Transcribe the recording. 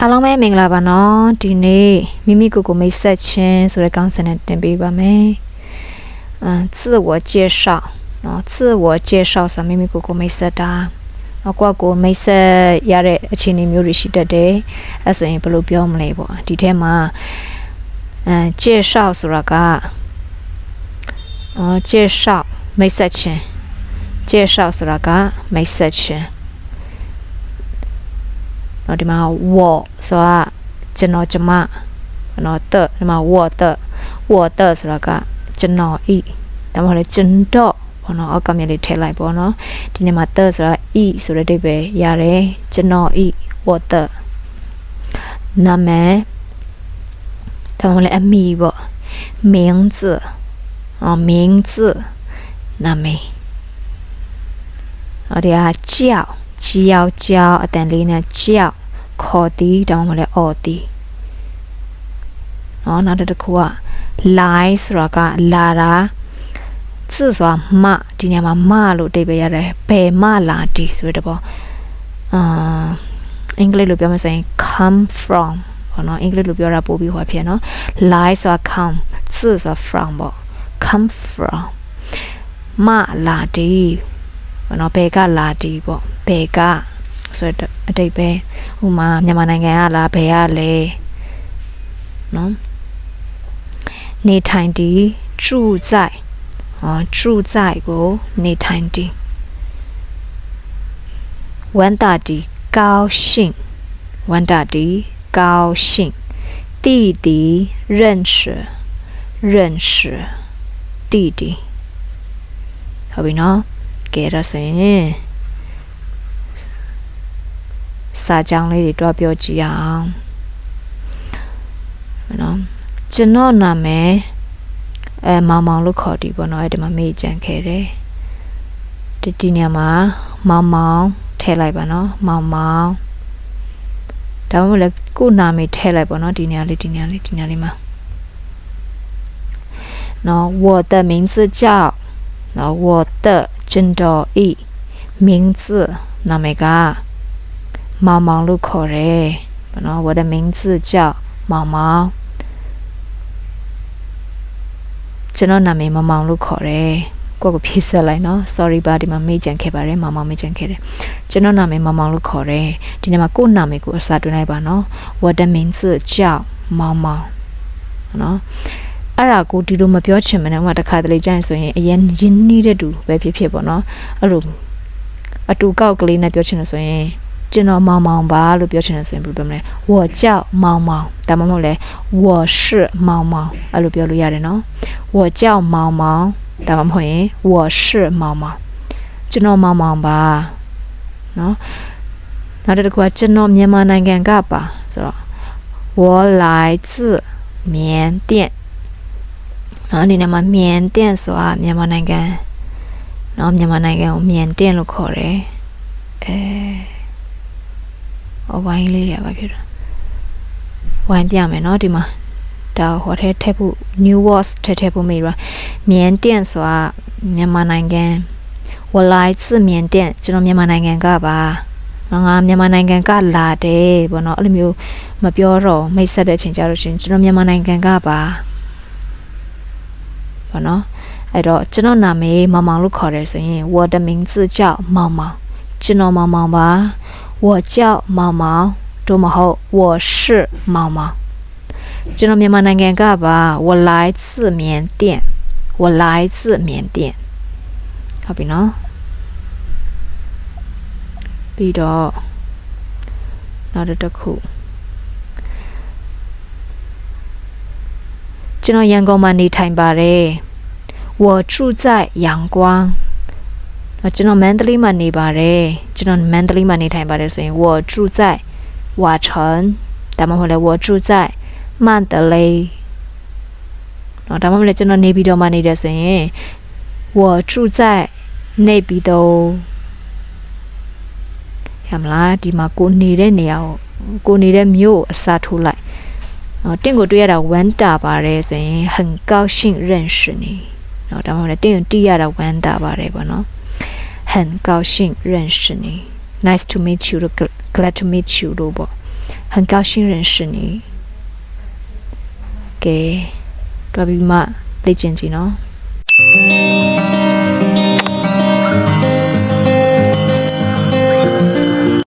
အားလုံးပဲမင်္ဂလာပါနော်ဒီနေ့မိမိကိုယ်ကိုမိတ်ဆက်ခြင်းဆိုတဲ့ကောင်းစင်နဲ့တင်ပေးပါမယ်။အမ်自我介绍နော်自我介绍ဆိုမိမိကိုယ်ကိုမိတ်ဆက်တာနော်ကိုယ့်ကိုယ်မိတ်ဆက်ရတဲ့အခြေအနေမျိုးတွေရှိတတ်တယ်။အဲဆိုရင်ဘယ်လိုပြောမလဲပေါ့ဒီထဲမှာအမ်介绍ဆိုတာကအော်介绍မိတ်ဆက်ခြင်း介绍ဆိုတာကမိတ်ဆက်ခြင်း နော်ဒီမှာဝဆိုတာကျွန်တော်ကျမနော်တဒီမှာဝတဝတဆိုတာကကျွန်တော်ဤဒါမှမဟုတ်လေကျွန်တော့ဘောနော်အောက်ကမြလေးထည့်လိုက်ပေါ့နော်ဒီနေ့မှာတဆိုတာဤဆိုတဲ့အဓိပ္ပာယ်ရတယ်ကျွန်တော်ဤဝတနာမည်ဒါမှမဟုတ်လေအမည်ပေါ့名字哦名字နာမည်ဟောဒီကကြောက်ကြောက်ကြောက်အတန်လေးနဲ့ကြောက် ခေါ်သည်တောင်းမလဲအော်သည်နော်နောက်တစ်ခုက lie ဆိုတာကလာတာ自ဆိုတာမဒီနေရာမှာမလို့အဓိပ္ပာယ်ရတယ်ဘယ်မလာဒီဆိုတဲ့ပေါ့အာအင်္ဂလိပ်လိုပြောမယ်ဆိုရင် come from ဘောနော်အင်္ဂလိပ်လိုပြောတာပို့ပြီးဟောဖြစ်နော် lie ဆိုတာ come 自ဆိုတာ from ပေါ့ come from မလာဒီဘောနော်ဘယ်ကလာဒီပေါ့ဘယ်က ဆိုတဲ့အတိတ်ပဲဥမာမြန်မာနိုင်ငံကလားဘယ်ကလဲနော်နေထိုင်ဒီ住在哦住在ကိုနေထိုင်ဒီဝန်တာဒီ高兴ဝန်တာဒီ高兴弟弟认识认识弟弟ဟုတ်ပြီနော်ကဲဒါဆိုရင် စာကြောင်းလေးတွေတွားပြောကြည့်အောင်နော်ကျွန်တော်နာမည်အဲမောင်မောင်လို့ခေါ်တီးပေါ့နော်အဲ့ဒီမှာမေ့ကြံခဲ့တယ်ဒီဒီညမှာမောင်မောင်ထည့်လိုက်ပါနော်မောင်မောင်ဒါမှမဟုတ်လေကို့နာမည်ထည့်လိုက်ပေါ့နော်ဒီညလေးဒီညလေးဒီညလေးမှာနော်我的名字叫နော်我的真တော်ဤ名字နာမည်က မောင်မောင်လို့ခေါ်တယ်ဘာနော်我的名字叫မောင်မောင်ကျွန်တော်နာမည်မောင်မောင်လို့ခေါ်တယ်ကိုယ့်ကိုဖြည့်ဆက်လိုက်နော် sorry ပါဒီမှာမေ့ကြံခဲ့ပါတယ်မောင်မောင်မေ့ကြံခဲ့တယ်ကျွန်တော်နာမည်မောင်မောင်လို့ခေါ်တယ်ဒီနေ့မှာကိုယ့်နာမည်ကိုအစားတွင်းလိုက်ပါနော်我的名字叫မောင်မောင်နော်အဲ့ဒါကိုဒီလိုမပြောချင်မနဲ့ဥမာတစ်ခါတလေကြာရင်ဆိုရင်အရင်ရင်းနှီးတဲ့တူပဲဖြစ်ဖြစ်ပေါ့နော်အဲ့လိုအတူကောက်ကလေးနဲ့ပြောချင်လို့ဆိုရင် ကျွန်တော်မောင်မောင်ပါလို့ပြောချင်တယ်ဆိုရင်ဘယ်လိုပြောမလဲ我叫မောင်မောင်ဒါမှမဟုတ်လဲ我是မောင်မောင်အဲ့လိုပြောလို့ရတယ်နော်我叫မောင်မောင်ဒါမှမဟုတ်ရင်我是မောင်မောင်ကျွန်တော်မောင်မောင်ပါနော်နောက်တစ်ခုကကျွန်တော်မြန်မာနိုင်ငံကပါဆိုတော့我来自缅甸နော်ဒီနေ့မှာ缅甸ဆိုတာမြန်မာနိုင်ငံနော်မြန်မာနိုင်ငံကို缅甸လို့ခေါ်တယ်အဲ ဟောဝိုင်းလေးတွေကဘာဖြစ်လဲဝိုင်းပြမယ်เนาะဒီမှာဒါဟိုထဲထည့်ဖို့ new words ထဲထည့်ဖို့မေးရမြန်တင့်ဆိုတာမြန်မာနိုင်ငံဝလိုင်းစမြန်တင့်ကျွန်တော်မြန်မာနိုင်ငံကပါငါမြန်မာနိုင်ငံကလာတယ်ဘောနော်အဲ့လိုမျိုးမပြောတော့မိတ်ဆက်တဲ့အချိန်ကြလို့ရှင်ကျွန်တော်မြန်မာနိုင်ငံကပါဘောနော်အဲ့တော့ကျွန်တော်နာမည်မောင်မောင်လို့ခေါ်တယ်ဆိုရင် what the means ကြောင့်မောင်မောင်ကျွန်တော်မောင်မောင်ပါ 我叫毛毛周末后我是毛毛。今天没有那么尴尬吧？我来自缅甸。我来自缅甸。好比呢？闭着脑袋都哭今天阳光蛮逆天吧嘞我住在阳光。 တော့ကျွန်တော်မန္တလေးမှာနေပါတယ်ကျွန်တော်မန္တလေးမှာနေထိုင်ပါတယ်ဆိုရင်我住在瓦城ဒါမှမဟုတ်လေ我住在曼德雷တော့ဒါမှမဟုတ်လေကျွန်တော်နေပြည်တော်မှာနေတယ်ဆိုရင်我住在内ပြည်တော်ရမလားဒီမှာကိုနေတဲ့နေရာကိုကိုနေတဲ့မြို့အစားထိုးလိုက်နော်တင့်ကိုတွေ့ရတာဝမ်းတာပါတယ်ဆိုရင်很高兴认识你နော်ဒါမှမဟုတ်လေတင့်ကိုတီးရတာဝမ်းတာပါတယ်ပေါ့နော် 很高兴认识你 nice to meet you glad to meet you 萝卜很高兴认识你给 grab your money